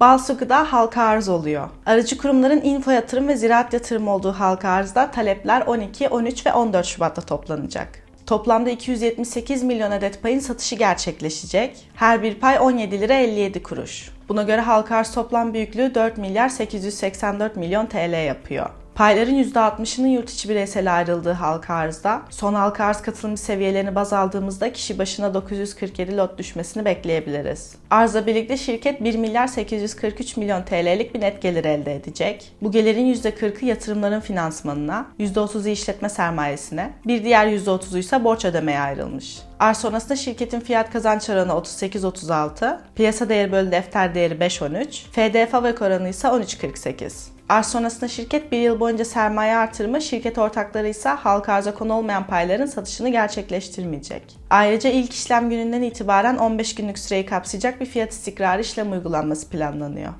Balsu Gıda halka arz oluyor. Aracı kurumların info yatırım ve ziraat yatırım olduğu halka arzda talepler 12, 13 ve 14 Şubat'ta toplanacak. Toplamda 278 milyon adet payın satışı gerçekleşecek. Her bir pay 17 lira 57 kuruş. Buna göre halka arz toplam büyüklüğü 4 milyar 884 milyon TL yapıyor. Payların %60'ının yurt içi bireysel ayrıldığı halka arzda, son halka arz katılımcı seviyelerini baz aldığımızda kişi başına 947 lot düşmesini bekleyebiliriz. Arzla birlikte şirket 1 milyar 843 milyon TL'lik bir net gelir elde edecek. Bu gelirin %40'ı yatırımların finansmanına, %30'u işletme sermayesine, bir diğer %30'u ise borç ödemeye ayrılmış. Arz sonrasında şirketin fiyat kazanç oranı 38-36, piyasa değeri bölü defter değeri 5-13, FD fabrik oranı ise 13-48. Arz sonrasında şirket bir yıl boyunca sermaye artırımı, şirket ortakları ise halka arza konu olmayan payların satışını gerçekleştirmeyecek. Ayrıca ilk işlem gününden itibaren 15 günlük süreyi kapsayacak bir fiyat istikrarı işlem uygulanması planlanıyor.